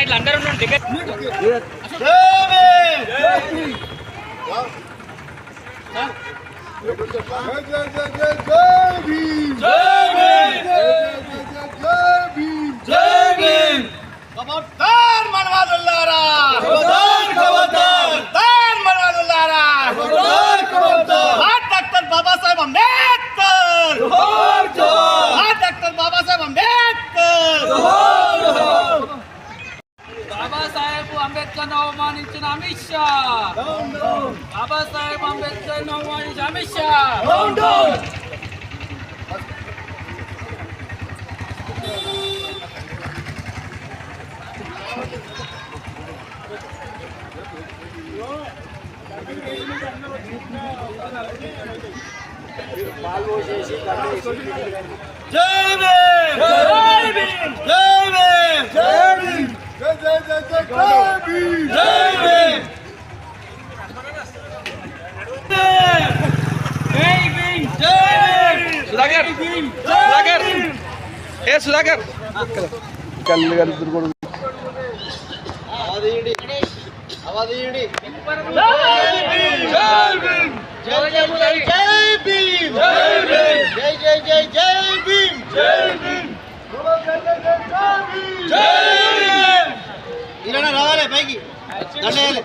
ఇట్లా అందరూ టికెట్ ఖబర్దార్ మనవాదుల్లారా ఖబర్దార్ ఖబర్దార్ ఖబర్దార్ మనవాదుల్లారా ఖబర్దార్ ఖబర్దార్ ఆ డాక్టర్ బాబాసాహెబ్ అంబేద్కర్ జోహార్ జోహార్ ఆ డాక్టర్ బాబాసాహెబ్ అంబేద్కర్ జోహార్ జోహార్ బాబాసాహెబ్ అంబేద్కర్ అవమానించిన అమిత్ షా బాబాసాహెబ్ అంబేద్కర్ అవమానించిన అమిత్ షా జై భీమ్ జై భీమ్ జై భీమ్ జై భీమ్ జై జై జై జై జై భీమ్ జై భీమ్ జై భీమ్ జై సుధాకర్ సుధాకర్ ఏ సుధాకర్ జై భీమ్. జై భీమ్ జై జై జై జై భీమ్ జై భీమ్ జై భీమ్ ఇలా రావాలి పైకి దండేయాలి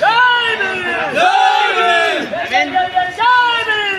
జై భీమ్ జై భీమ్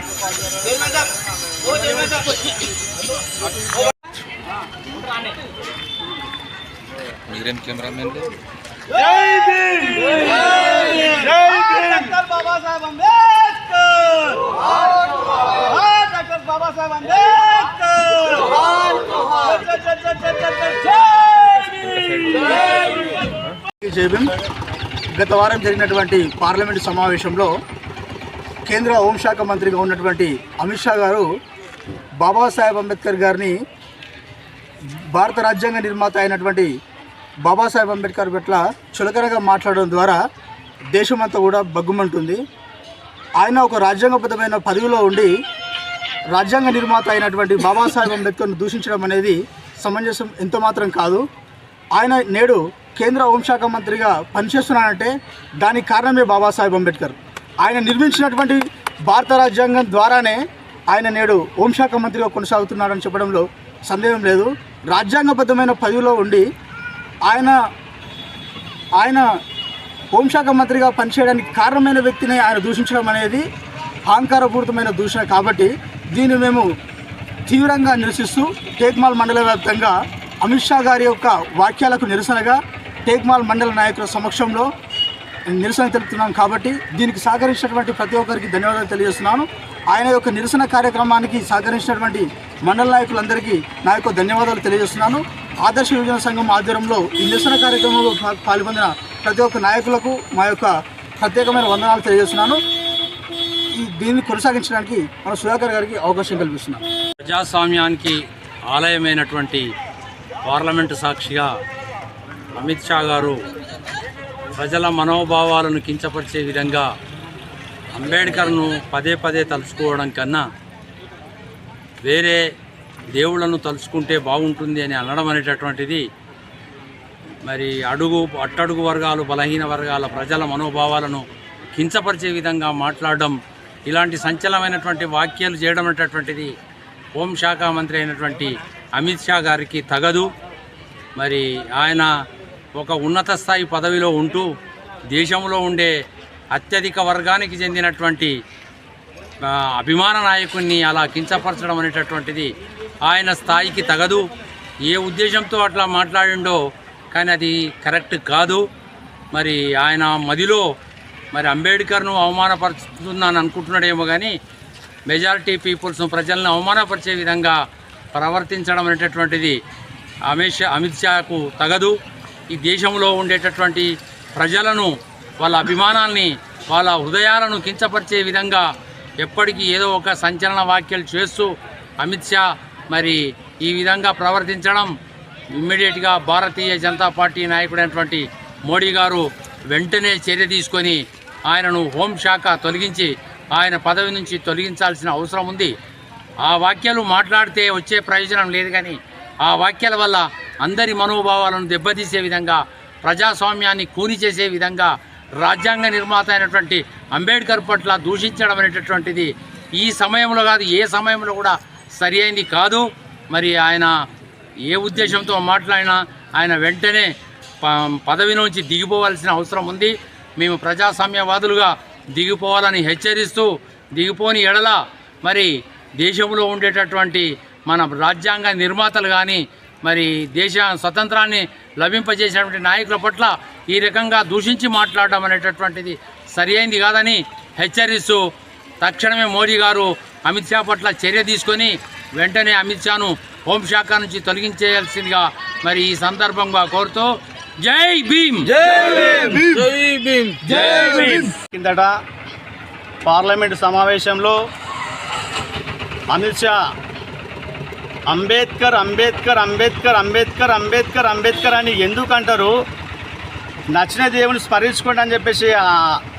మీరేం cameraman doctor Babasaheb Ambedkar doctor Babasaheb Ambedkar జై భీమ్. గత వారం జరిగినటువంటి పార్లమెంటు సమావేశంలో కేంద్ర హోంశాఖ మంత్రిగా ఉన్నటువంటి అమిత్ షా గారు బాబాసాహెబ్ అంబేద్కర్ గారిని భారత రాజ్యాంగ నిర్మాత అయినటువంటి బాబాసాహెబ్ అంబేద్కర్ పట్ల చులకనగా మాట్లాడడం ద్వారా దేశమంతా కూడా బగ్గుమంటుంది. ఆయన ఒక రాజ్యాంగబద్ధమైన పదవిలో ఉండి రాజ్యాంగ నిర్మాత అయినటువంటి బాబాసాహెబ్ అంబేద్కర్ను దూషించడం అనేది సమంజసం ఎంత మాత్రం కాదు. ఆయన నేడు కేంద్ర హోంశాఖ మంత్రిగా పనిచేస్తున్నానంటే దానికి కారణమే బాబాసాహెబ్ అంబేద్కర్. ఆయన నిర్మించినటువంటి భారత రాజ్యాంగం ద్వారానే ఆయన నేడు హోంశాఖ మంత్రిగా కొనసాగుతున్నాడని చెప్పడంలో సందేహం లేదు. రాజ్యాంగబద్ధమైన పదవిలో ఉండి ఆయన ఆయన హోంశాఖ మంత్రిగా పనిచేయడానికి కారణమైన వ్యక్తిని ఆయన దూషించడం అనేది అహంకారపూరితమైన దూషణ కాబట్టి దీన్ని మేము తీవ్రంగా నిరసిస్తూ టేక్మాల్ మండల వ్యాప్తంగా అమిత్ షా గారి యొక్క వాక్యాలకు నిరసనగా టేక్మాల్ మండల నాయకుల సమక్షంలో నిరసన తెలుపుతున్నాం కాబట్టి దీనికి సహకరించినటువంటి ప్రతి ఒక్కరికి ధన్యవాదాలు తెలియజేస్తున్నాను. ఆయన యొక్క నిరసన కార్యక్రమానికి సహకరించినటువంటి మండల నాయకులందరికీ నా యొక్క ధన్యవాదాలు తెలియజేస్తున్నాను. ఆదర్శ యువజన సంఘం ఆధ్వర్యంలో ఈ నిరసన కార్యక్రమంలో పా- పాల్గొందిన ప్రతి ఒక్క నాయకులకు మా యొక్క ప్రత్యేకమైన వందనాలు తెలియజేస్తున్నాను. ఈ దీన్ని కొనసాగించడానికి మన సుధాకర్ గారికి అవకాశం కల్పిస్తున్నాను. ప్రజాస్వామ్యానికి ఆలయమైనటువంటి పార్లమెంటు సాక్షిగా అమిత్ షా గారు ప్రజల మనోభావాలను కించపరిచే విధంగా అంబేద్కర్ను పదే పదే తలుచుకోవడం కన్నా వేరే దేవుళ్ళను తలుచుకుంటే బాగుంటుంది అని అనడం అనేటటువంటిది మరి అడుగు అట్టడుగు వర్గాలు బలహీన వర్గాల ప్రజల మనోభావాలను కించపరిచే విధంగా మాట్లాడడం ఇలాంటి సంచలనమైనటువంటి వాక్యాలు చేయడం అనేటటువంటిది హోంశాఖ మంత్రి అయినటువంటి అమిత్ షా గారికి తగదు. మరి ఆయన ఒక ఉన్నత స్థాయి పదవిలో ఉంటూ దేశంలో ఉండే అత్యధిక వర్గానికి చెందినటువంటి అభిమాన నాయకుడిని అలా కించపరచడం అనేటటువంటిది ఆయన స్థాయికి తగదు. ఏ ఉద్దేశంతో అట్లా మాట్లాడిండో కానీ అది కరెక్ట్ కాదు. మరి ఆయన మదిలో మరి అంబేద్కర్ను అవమానపరుస్తున్నాను అనుకుంటున్నాడేమో కానీ మెజారిటీ పీపుల్స్ను ప్రజలను అవమానపరిచే విధంగా ప్రవర్తించడం అనేటటువంటిది అమిత్ షా అమిత్ షాకు తగదు. ఈ దేశంలో ఉండేటటువంటి ప్రజలను వాళ్ళ అభిమానాన్ని వాళ్ళ హృదయాలను కించపరిచే విధంగా ఎప్పటికీ ఏదో ఒక సంచలన వ్యాఖ్యలు చేస్తూ అమిత్ షా మరి ఈ విధంగా ప్రవర్తించడం ఇమ్మీడియట్గా భారతీయ జనతా పార్టీ నాయకుడైనటువంటి మోడీ గారు వెంటనే చర్య తీసుకొని ఆయనను హోంశాఖ తొలగించి ఆయన పదవి నుంచి తొలగించాల్సిన అవసరం ఉంది. ఆ వాక్యాలు మాట్లాడితే వచ్చే ప్రయోజనం లేదు కానీ ఆ వాక్యాల వల్ల అందరి మనోభావాలను దెబ్బతీసే విధంగా ప్రజాస్వామ్యాన్ని కూని చేసే విధంగా రాజ్యాంగ నిర్మాత అయినటువంటి అంబేద్కర్ పట్ల దూషించడం అనేటటువంటిది ఈ సమయంలో కాదు ఏ సమయంలో కూడా సరి అయింది కాదు. మరి ఆయన ఏ ఉద్దేశంతో మాట్లాడినా ఆయన వెంటనే ప- పదవి నుంచి దిగిపోవాల్సిన అవసరం ఉంది. మేము ప్రజాస్వామ్యవాదులుగా దిగిపోవాలని హెచ్చరిస్తూ దిగిపోని ఎడల మరి దేశంలో ఉండేటటువంటి మన రాజ్యాంగ నిర్మాతలు కానీ మరి దేశ స్వతంత్రాన్ని లభింపజేసినటువంటి నాయకుల పట్ల ఈ రకంగా దూషించి మాట్లాడడం అనేటటువంటిది సరి అయింది కాదని హెచ్చరిస్తూ తక్షణమే మోడీ గారు అమిత్ షా పట్ల చర్య తీసుకొని వెంటనే అమిత్ షాను హోంశాఖ నుంచి తొలగించేయాల్సిందిగా మరి ఈ సందర్భంగా కోరుతూ జై భీమ్! కిందట పార్లమెంటు సమావేశంలో అమిత్ షా అంబేద్కర్ అంబేద్కర్ అంబేద్కర్ అంబేద్కర్ అంబేద్కర్ అంబేద్కర్ అని ఎందుకు అంటారు నచ్చిన దేవుని స్మరించుకోండి అని చెప్పేసి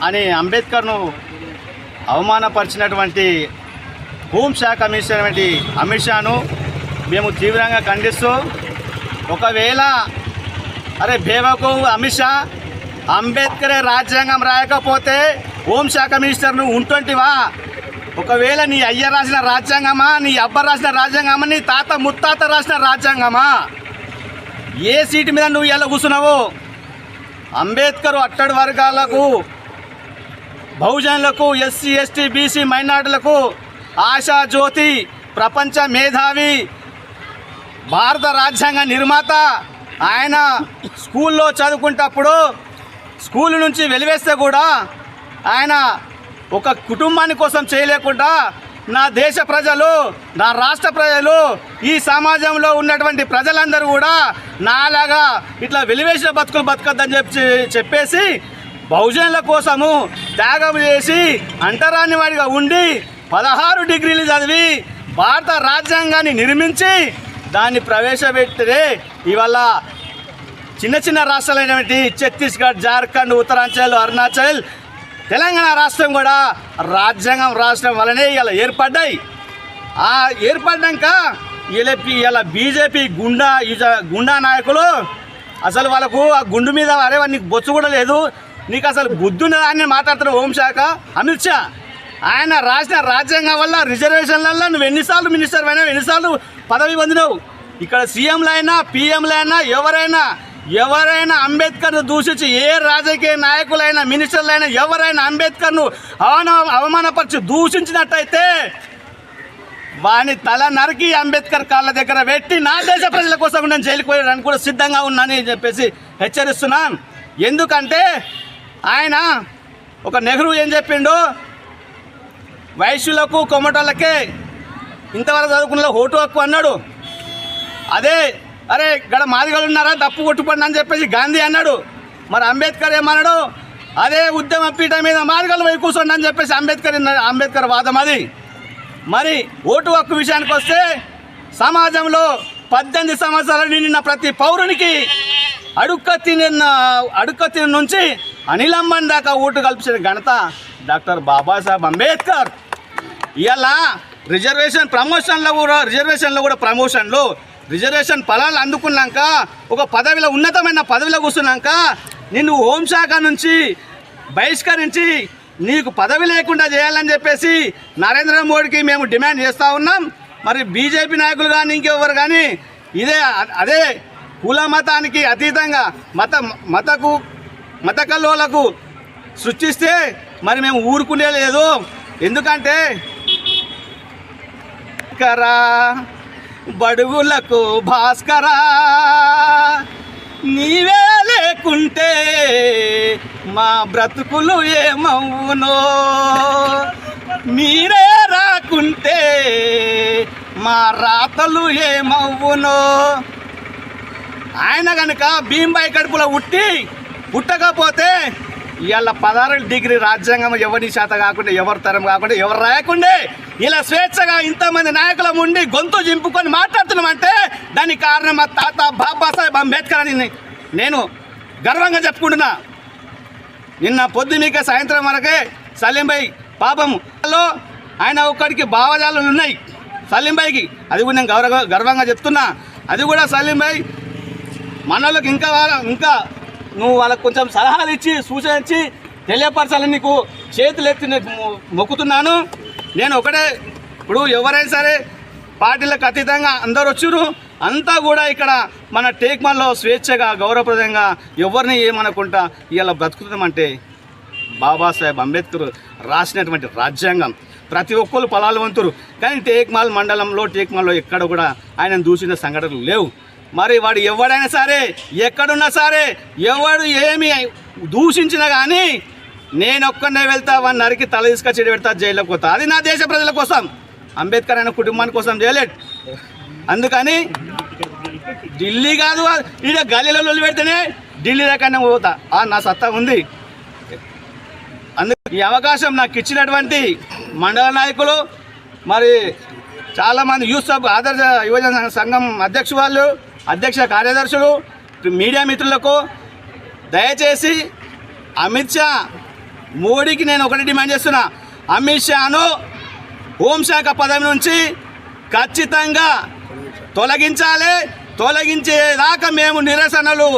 అని అంబేద్కర్ను అవమానపరిచినటువంటి హోంశాఖ మినిస్టర్ వంటి అమిత్ షాను మేము తీవ్రంగా ఖండిస్తూ ఒకవేళ అరే బేవకు అమిత్ షా అంబేద్కరే రాజ్యాంగం రాయకపోతే హోంశాఖ మినిస్టర్ నువ్వు ఉంటుంటివా? ఒకవేళ నీ అయ్య రాసిన రాజ్యాంగమా నీ అబ్బ రాసిన రాజ్యాంగమా నీ తాత ముత్తాత రాసిన రాజ్యాంగమా? ఏ సీటు మీద నువ్వు ఎలా కూర్చున్నావు? అంబేద్కర్ అట్టడి వర్గాలకు బహుజనులకు ఎస్సీ ఎస్టీ బీసీ మైనార్టీలకు ఆశా జ్యోతి ప్రపంచ మేధావి భారత రాజ్యాంగ నిర్మాత ఆయన స్కూల్లో చదువుకుంటప్పుడు స్కూల్ నుంచి వెలివేస్తే కూడా ఆయన ఒక కుటుంబాని కోసం చేయలేకుండా నా దేశ ప్రజలు నా రాష్ట్ర ప్రజలు ఈ సమాజంలో ఉన్నటువంటి ప్రజలందరూ కూడా నాలాగా ఇట్లా వెలివేసిన బతుకులు బతకద్దని చెప్పి చెప్పేసి బహుజనుల కోసము త్యాగం చేసి అంటరాని వాడిగా ఉండి పదహారు డిగ్రీలు చదివి భారత రాజ్యాంగాన్ని నిర్మించి దాన్ని ప్రవేశపెట్టితే ఇవాళ చిన్న చిన్న రాష్ట్రాలైనటువంటి ఛత్తీస్గఢ్ జార్ఖండ్ ఉత్తరాంచల్ అరుణాచల్ తెలంగాణ రాష్ట్రం కూడా రాజ్యాంగం రాష్ట్రం వలనే ఇలా ఏర్పడ్డాయి. ఆ ఏర్పడ్డాక ఇలా ఇలా బీజేపీ గుండా ఇజ- గుండా నాయకులు అసలు వాళ్ళకు ఆ గుండు మీద అరే నీకు బొచ్చు కూడా లేదు నీకు అసలు బుద్ధున్న అని మాట్లాడుతున్న హోంశాఖ అమిత్ షా. ఆయన రాసిన రాజ్యాంగం వల్ల రిజర్వేషన్లలో నువ్వు ఎన్నిసార్లు మినిస్టర్ అయినా ఎన్నిసార్లు పదవి పొందినావు. ఇక్కడ సీఎంలు అయినా ఎవరైనా ఎవరైనా అంబేద్కర్ను దూషించి ఏ రాజకీయ నాయకులైనా మినిస్టర్లైనా ఎవరైనా అంబేద్కర్ను అవన అవమానపరిచి దూషించినట్టయితే వాని తల నరికి అంబేద్కర్ కాళ్ళ దగ్గర పెట్టి నా దేశ ప్రజల కోసం నేను జైలుకోయడానికి కూడా సిద్ధంగా ఉన్నానని చెప్పేసి హెచ్చరిస్తున్నాను ఎందుకంటే ఆయన ఒక నెహ్రూ ఏం చెప్పిండు? వైశ్యులకు కొమటోళ్ళకే ఇంతవరకు చదువుకున్న ఓటు హక్కు అన్నాడు. అదే అరే ఇక్కడ మాదిగలు ఉన్నారా? తప్పు కొట్టుకోండి అని చెప్పేసి గాంధీ అన్నాడు. మరి అంబేద్కర్ ఏమన్నాడు? అదే ఉద్యమ పీఠ మీద మాదిగలు పోయి కూర్చోండి అని చెప్పేసి అంబేద్కర్ అంబేద్కర్ వాదం అది. మరి ఓటు హక్కు విషయానికి వస్తే సమాజంలో పద్దెనిమిది సంవత్సరాలు నిండిన ప్రతి పౌరునికి అడుక్కత్తి అడుక్క అడుక్కత్తి నుంచి అనిలంబన్ దాకా ఓటు కల్పించిన ఘనత డాక్టర్ బాబాసాహెబ్ అంబేద్కర్. ఇలా రిజర్వేషన్ ప్రమోషన్లో కూడా రిజర్వేషన్లో కూడా ప్రమోషన్లు రిజర్వేషన్ ఫలాలు అందుకున్నాక ఒక పదవిలో ఉన్నతమైన పదవిలో కూర్చున్నాక నిన్ను హోంశాఖ నుంచి బహిష్కరించి నీకు పదవి లేకుండా చేయాలని చెప్పేసి నరేంద్ర మోడీకి మేము డిమాండ్ చేస్తూ ఉన్నాం. మరి బీజేపీ నాయకులు కానీ ఇంకెవరు కానీ ఇదే అదే కుల మతానికి అతీతంగా మత మతకు మత కల్లోలకు సృష్టిస్తే మరి మేము ఊరుకునే లేదు. ఎందుకంటే కరా బడుగులకు భాస్కరా నీవే లేకుంటే మా బ్రతుకులు ఏమవునో? మీరే రాకుంటే మా రాతలు ఏమవునో? ఆయన కనుక భీంబాయి కడుపులో ఉట్టి పుట్టకపోతే ఇవాళ పదహారు డిగ్రీ రాజ్యాంగం ఎవరి శాత కాకుండా ఎవరి తరం కాకుండా ఎవరు రాయకుండే ఇలా స్వేచ్ఛగా ఇంతమంది నాయకులం ఉండి గొంతు చింపుకొని మాట్లాడుతున్నామంటే దానికి కారణం మా తాత బాబాసాహెబ్ అంబేద్కర్ అని నేను గర్వంగా చెప్పుకుంటున్నా. నిన్న పొద్దునీక సాయంత్రం వరకే సలీంబాయి పాపంలో ఆయన ఒక్కడికి భావజాలు ఉన్నాయి. సలీంబాయికి అది కూడా నేను గౌరవ గర్వంగా చెప్తున్నా. అది కూడా సలీంబాయి మనలోకి ఇంకా ఇంకా నువ్వు వాళ్ళకి కొంచెం సలహాలు ఇచ్చి సూచన ఇచ్చి తెలియపరచాలని నీకు చేతులు ఎత్తి మొక్కుతున్నాను. నేను ఒకటే ఇప్పుడు ఎవరైనా సరే పార్టీలకు అతీతంగా అందరు వచ్చారు అంతా కూడా ఇక్కడ మన టేక్మాల్లో స్వేచ్ఛగా గౌరవప్రదంగా ఎవరిని ఏమనకుండా ఇలా బ్రతుకుతామంటే బాబాసాహెబ్ అంబేద్కర్ రాసినటువంటి రాజ్యాంగం. ప్రతి ఒక్కరు పొలాలు వంతురు కానీ టేక్మాల్ మండలంలో టేక్మాల్లో ఎక్కడ కూడా ఆయన దూసిన సంఘటనలు లేవు. మరి వాడు ఎవడైనా సరే ఎక్కడున్నా సరే ఎవడు ఏమి దూషించినా కానీ నేను ఒక్కనే వెళ్తా వాడిని నరికి తల తీసుకొచ్చి పెడతా జైల్లోకి పోతా. అది నా దేశ ప్రజల కోసం. అంబేద్కర్ అయిన కుటుంబాని కోసం చేయలేడు అందుకని ఢిల్లీ కాదు ఈడ గల్లీలలో పెడితేనే ఢిల్లీ దాకానే పోతా. ఆ, నా సత్తా ఉంది. అందుకు ఈ అవకాశం నాకు ఇచ్చినటువంటి మండల నాయకులు మరి చాలామంది యూత్ సబ్ ఆదర్శ యువజన సంఘం అధ్యక్షు వాళ్ళు అధ్యక్ష కార్యదర్శులు మీడియా మిత్రులకు దయచేసి అమిత్ షా మోడీకి నేను ఒకటి డిమాండ్ చేస్తున్నా. అమిత్ షాను హోంశాఖ పదవి నుంచి ఖచ్చితంగా తొలగించాలి. తొలగించేదాకా మేము నిరసనలు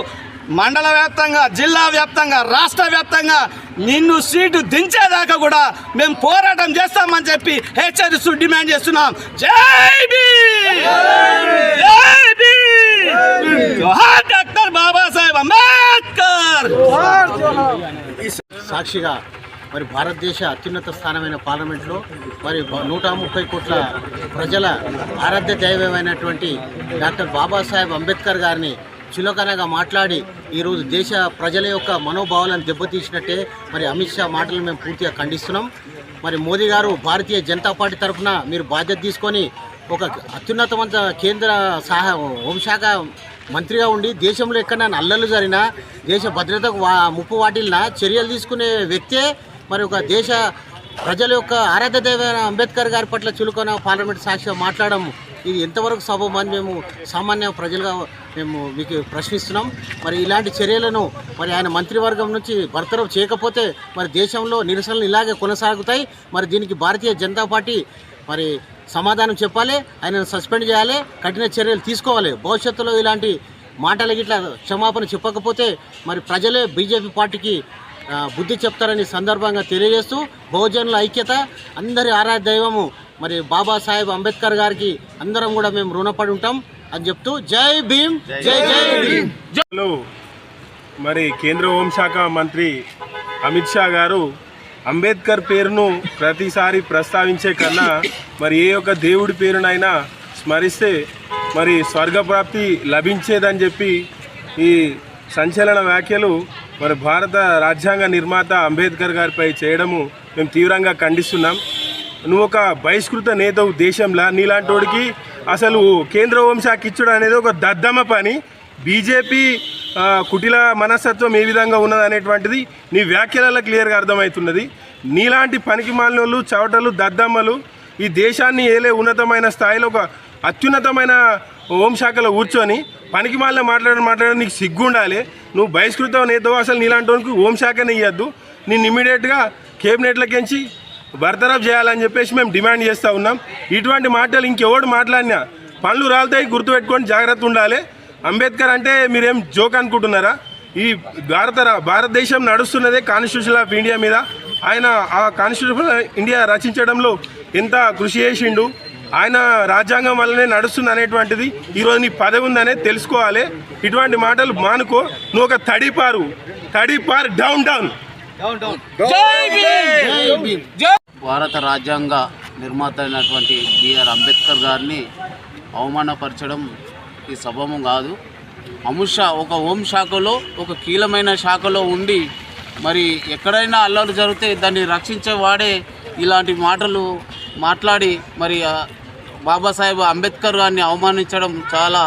మండల వ్యాప్తంగా జిల్లా వ్యాప్తంగా రాష్ట్ర వ్యాప్తంగా నిన్ను సీటు దించేదాకా కూడా మేము పోరాటం చేస్తామని చెప్పి హెచ్చరిస్తూ డిమాండ్ చేస్తున్నాం. జై భీమ్! జై జోహార్ డాక్టర్ బాబాసాహెబ్ అంబేద్కర్! సాక్షిగా మరి భారతదేశ అత్యున్నత స్థానమైన పార్లమెంట్లో మరి నూట ముప్పై కోట్ల ప్రజల ఆరాధ్య దైవమైనటువంటి డాక్టర్ బాబాసాహెబ్ అంబేద్కర్ గారిని చులకనగా మాట్లాడి ఈరోజు దేశ ప్రజల యొక్క మనోభావాలను దెబ్బతీసినట్టే మరి అమిత్ షా మాటలను మేము పూర్తిగా ఖండిస్తున్నాం. మరి మోదీ గారు భారతీయ జనతా పార్టీ తరఫున మీరు బాధ్యత తీసుకొని ఒక అత్యున్నతమైన కేంద్ర సహా హోంశాఖ మంత్రిగా ఉండి దేశంలో ఎక్కడైనా అల్లలు జరిగినా దేశ భద్రతకు వా ముప్పు వాటిల్నా చర్యలు తీసుకునే వ్యక్తే మరి ఒక దేశ ప్రజల యొక్క ఆరాధ్య దైవమైన అంబేద్కర్ గారి పట్ల చులుకొన పార్లమెంట్ సాక్షిగా మాట్లాడడం ఇది ఎంతవరకు సబబని మేము సామాన్య ప్రజలుగా మేము మీకు ప్రశ్నిస్తున్నాం. మరి ఇలాంటి చర్యలను మరి ఆయన మంత్రివర్గం నుంచి బర్తరఫ్ చేయకపోతే మరి దేశంలో నిరసనలు ఇలాగే కొనసాగుతాయి. మరి దీనికి భారతీయ జనతా పార్టీ మరి సమాధానం చెప్పాలి ఆయనను సస్పెండ్ చేయాలి కఠిన చర్యలు తీసుకోవాలి. భవిష్యత్తులో ఇలాంటి మాటలకి ఇట్లా క్షమాపణ చెప్పకపోతే మరి ప్రజలే బీజేపీ పార్టీకి బుద్ధి చెప్తారని సందర్భంగా తెలియజేస్తూ బహుజనుల ఐక్యత అందరి ఆరాధ్య దైవము మరి బాబాసాహెబ్ అంబేద్కర్ గారికి అందరం కూడా మేము రుణపడి ఉంటాం అని చెప్తూ జై భీమ్ జై జై భీమ్. మరి కేంద్ర హోంశాఖ మంత్రి అమిత్ షా గారు అంబేద్కర్ పేరును ప్రతిసారి ప్రస్తావించే కన్నా మరి ఏ ఒక్క దేవుడి పేరునైనా స్మరిస్తే మరి స్వర్గప్రాప్తి లభించేదని చెప్పి ఈ సంచలన వ్యాఖ్యలు మరి భారత రాజ్యాంగ నిర్మాత అంబేద్కర్ గారిపై చేయడము మేము తీవ్రంగా ఖండిస్తున్నాం. నువ్వు ఒక బహిష్కృత నేతవు దేశంలో నీలాంటోడికి అసలు కేంద్ర హోంశాఖ ఇచ్చుడు అనేది ఒక దద్దమ్మ పని. బీజేపీ కుటిల మనస్తత్వం ఏ విధంగా ఉన్నది అనేటువంటిది నీ వ్యాఖ్యలలో క్లియర్గా అర్థమవుతున్నది. నీలాంటి పనికి మాలినోళ్ళు చవటలు దద్దమ్మలు ఈ దేశాన్ని ఏలే ఉన్నతమైన స్థాయిలో ఒక అత్యున్నతమైన హోంశాఖలో కూర్చొని పనికి మాలిన మాట్లాడడం మాట్లాడడం నీకు సిగ్గు ఉండాలి నువ్వు బహిష్కృతం నేతో అసలు నీలాంటి వానికి హోంశాఖనే ఇవ్వద్దు నేను ఇమీడియట్గా కేబినెట్లకించి బర్తరఫ్ చేయాలని చెప్పేసి మేము డిమాండ్ చేస్తూ ఉన్నాం. ఇటువంటి మాటలు ఇంకెవడు మాట్లాడినా? పనులు రాలుతాయి గుర్తుపెట్టుకొని జాగ్రత్త ఉండాలి. అంబేద్కర్ అంటే మీరేం జోక్ అనుకుంటున్నారా? ఈ భారత భారతదేశం నడుస్తున్నదే కాన్స్టిట్యూషన్ ఆఫ్ ఇండియా మీద. ఆయన ఆ కాన్స్టిట్యూషన్ ఆఫ్ ఇండియా రచించడంలో ఎంత కృషి చేసిండు? ఆయన రాజ్యాంగం వల్లనే నడుస్తుంది అనేటువంటిది ఈరోజు నీ పదవి ఉందనే తెలుసుకోవాలి. ఇటువంటి మాటలు మానుకో. నువ్వు ఒక తడిపారు. తడిపారు డౌన్ డౌన్ భారత రాజ్యాంగ నిర్మాత అయినటువంటి బిఆర్ అంబేద్కర్ గారిని అవమానపరచడం ఈ సభము కాదు. అముషా ఒక హోం శాఖలో ఒక కీలమైన శాఖలో ఉండి మరి ఎక్కడైనా అల్లలు జరిగితే దాన్ని రక్షించే వాడే ఇలాంటి మాటలు మాట్లాడి మరి బాబాసాహెబ్ అంబేద్కర్ గారిని అవమానించడం చాలా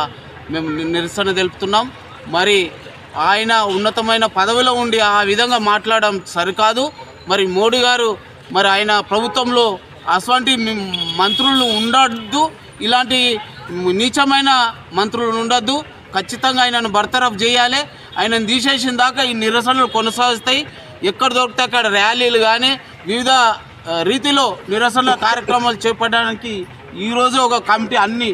మేము నిరసన తెలుపుతున్నాం. మరి ఆయన ఉన్నతమైన పదవిలో ఉండి ఆ విధంగా మాట్లాడడం సరికాదు. మరి మోడీ గారు మరి ఆయన ప్రభుత్వంలో అటువంటి మంత్రులు ఉండద్దు. ఇలాంటి నీచమైన మంత్రులు ఉండొద్దు. ఖచ్చితంగా ఆయనను బర్తరఫ్ చేయాలి. ఆయనను తీసేసిన దాకా ఈ నిరసనలు కొనసాగుతాయి. ఎక్కడ దొరికితే అక్కడ ర్యాలీలు కానీ వివిధ రీతిలో నిరసన కార్యక్రమాలు చేపట్టడానికి ఈరోజు ఒక కమిటీ అన్ని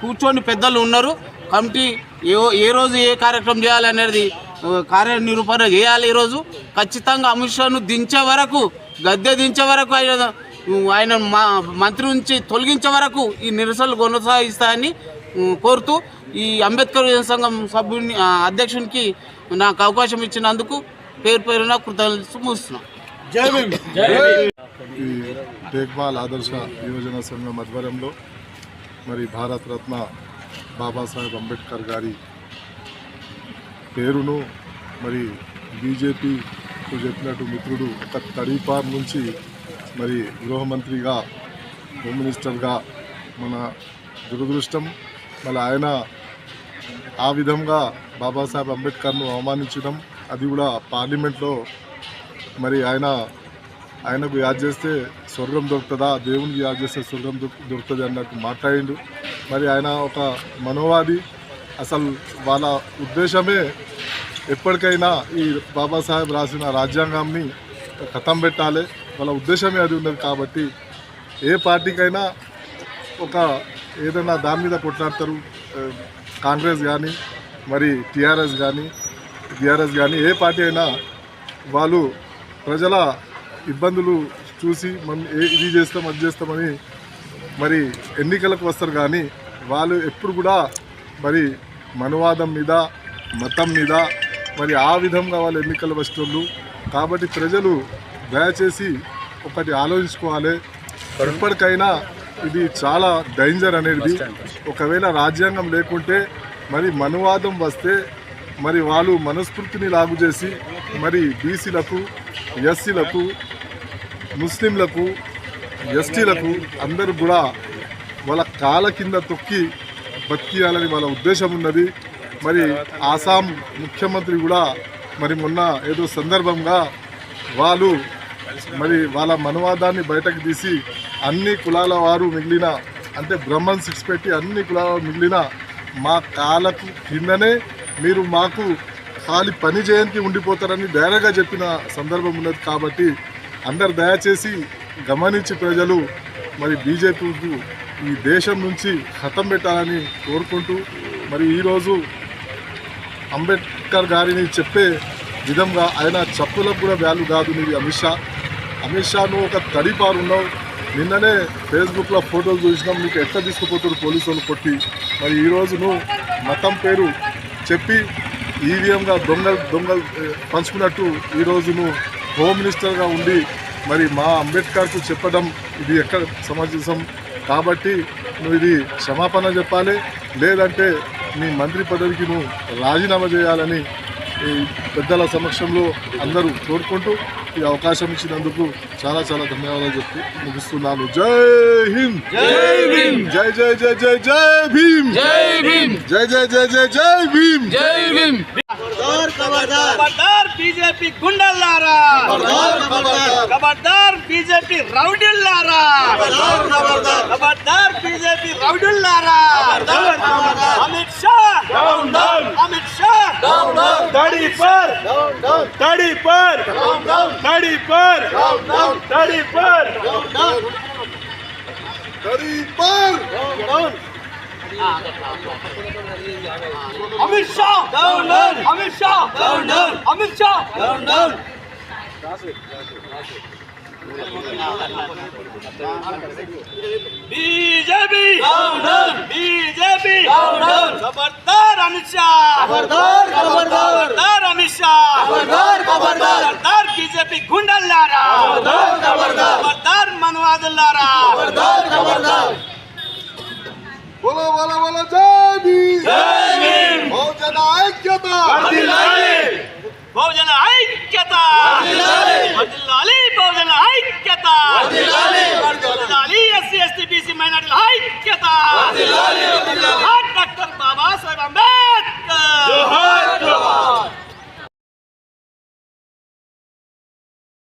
కూర్చొని పెద్దలు ఉన్నారు. కమిటీ ఏ ఏ రోజు ఏ కార్యక్రమం చేయాలనేది అనేది కార్యనిరూపణ చేయాలి ఈరోజు ఖచ్చితంగా అమిత్ షాను దించే వరకు గద్దె దించే వరకు ఆయన ఆయన మా మంత్రి నుంచి తొలగించే వరకు ఈ నిరసనలు కొనసాగిస్తాయని కోరుతూ ఈ అంబేద్కర్ సంఘం సభ్యుని అధ్యక్షునికి నాకు అవకాశం ఇచ్చినందుకు పేరు పేరున కృతజ్ఞతలు మూస్తున్నాం ఈ టేక్బాల్ ఆదర్శ యువజన సంఘం ఆధ్వర్యంలో మరి భారత రత్న బాబాసాహెబ్ అంబేద్కర్ గారి పేరును మరి బీజేపీకు చెప్పినట్టు మిత్రుడు ఒక తడీపార్ నుంచి మరి గృహమంత్రిగా హోమ్ మినిస్టర్గా మన దురదృష్టం మళ్ళీ ఆయన ఆ విధంగా బాబాసాహెబ్ అంబేద్కర్ను అవమానించడం అది కూడా పార్లమెంట్లో మరి ఆయన ఆయనకు యాద్ చేస్తే స్వర్గం దొరుకుతుందా? దేవునికి యాద్ చేస్తే స్వర్గం దొరుకు- దొరుకుతుంది అన్నట్టు మాట్లాడిండు. మరి ఆయన ఒక మనోవాది. అసలు వాళ్ళ ఉద్దేశమే ఎప్పటికైనా ఈ బాబాసాహెబ్ రాసిన రాజ్యాంగాన్ని కథం పెట్టాలి. వాళ్ళ ఉద్దేశమే అది ఉన్నది కాబట్టి ఏ పార్టీకైనా ఒక ఏదైనా దాని మీద కొట్లాడతారు కాంగ్రెస్ కానీ మరి టీఆర్ఎస్ కానీ టీఆర్ఎస్ కానీ ఏ పార్టీ అయినా వాళ్ళు ప్రజల ఇబ్బందులు చూసి మనం ఏ ఇది చేస్తాం అది చేస్తామని మరి ఎన్నికలకు వస్తారు కానీ వాళ్ళు ఎప్పుడు కూడా మరి మనువాదం మీద మతం మీద మరి ఆ విధంగా వాళ్ళు ఎన్నికలు వస్తున్నారు. కాబట్టి ప్రజలు దయచేసి ఒకటి ఆలోచించుకోవాలి. ఇప్పటికైనా ఇది చాలా డేంజర్ అనేది. ఒకవేళ రాజ్యాంగం లేకుంటే మరి మనువాదం వస్తే మరి వాళ్ళు మనస్ఫూర్తిని లాగు చేసి మరి బీసీలకు ఎస్సీలకు ముస్లింలకు ఎస్టీలకు అందరూ కూడా వాళ్ళ కాళ్ళ కింద తొక్కి బతికియాలని వాళ్ళ ఉద్దేశం ఉన్నది. మరి ఆసాం ముఖ్యమంత్రి కూడా మరి మొన్న ఏదో సందర్భంగా వాళ్ళు మరి వాళ్ళ మనవాదాన్ని బయటకు తీసి అన్ని కులాల వారు మిగిలిన అంటే బ్రహ్మన్ సిక్స్ పెట్టి అన్ని కులాల మిగిలిన మా కాలకు కిందనే మీరు మాకు ఖాళీ పని చేయడానికి ఉండిపోతారని ధైర్యంగా చెప్పిన సందర్భం ఉన్నది కాబట్టి అందరు దయచేసి గమనించి ప్రజలు మరి బీజేపీకు ఈ దేశం నుంచి హతం పెట్టాలని కోరుకుంటూ మరి ఈరోజు అంబేద్కర్ గారిని చెప్పే విధంగా ఆయన చెప్పులకు కూడా వాల్యూ కాదు నీది అమిత్ షా. అమిత్ షా నువ్వు ఒక తడిపారు ఉన్నావు. నిన్ననే ఫేస్బుక్లో ఫోటోలు చూసినాం. నీకు ఎట్లా తీసుకుపోతారు పోలీసు వాళ్ళు కొట్టి? మరి ఈరోజు నువ్వు మతం పేరు చెప్పి ఈవీఎంగా దొంగలు దొంగలు పంచుకున్నట్టు ఈరోజు నువ్వు హోమ్ మినిస్టర్గా ఉండి మరి మా అంబేద్కర్కు చెప్పడం ఇది ఎక్కడ సమంజసం కాబట్టి నువ్వు ఇది క్షమాపణ చెప్పాలి. లేదంటే నీ మంత్రి పదవికి నువ్వు రాజీనామా చేయాలని ఈ పెద్దల సమక్షంలో అందరూ కోరుకుంటూ ఈ అవకాశం ఇచ్చినందుకు చాలా చాలా ధన్యవాదాలు చెప్పి ముగిస్తున్నాను. జై హింద్! జై భీమ్! జై జై జై జై జై భీమ్! జై భీమ్! జై జై జై జై జై భీమ్! జై భీమ్! బీజేపీ గుండల్లారా? ఖబర్దార్ బీజేపీ రౌడీల్లారా? ఖబర్దార్ బీజేపీ రౌడీల్లారా? అమిత్ షా! అమిత్ दाढ़ी पर दाढ़ी पर दाढ़ी पर दाढ़ी पर दाढ़ी पर Amit Shah down down Amit Shah down down Amit Shah down down BJP Shah ఖబర్దార్ ఖబర్దార్ అమిత్ షా. ఖబర్దార్ ఖబర్దార్ బీజేపీ గుండల్లారా. ఖబర్దార్ ఖబర్దార్ మనువాదుల్లారా. బోలో బోలో బోలో జై భీమ్. బహుజన ఐక్యత బహుజన ఐక్యత. వర్ధిల్లాలి బహుజన ఐక్యత. వర్ధిల్లాలి ఐక్యత! ఎస్సీ ఎస్టీ బీసీ మైనార్టీల ఐక్యత! డాక్టర్ బాబాసాహెబ్ అంబేద్కర్!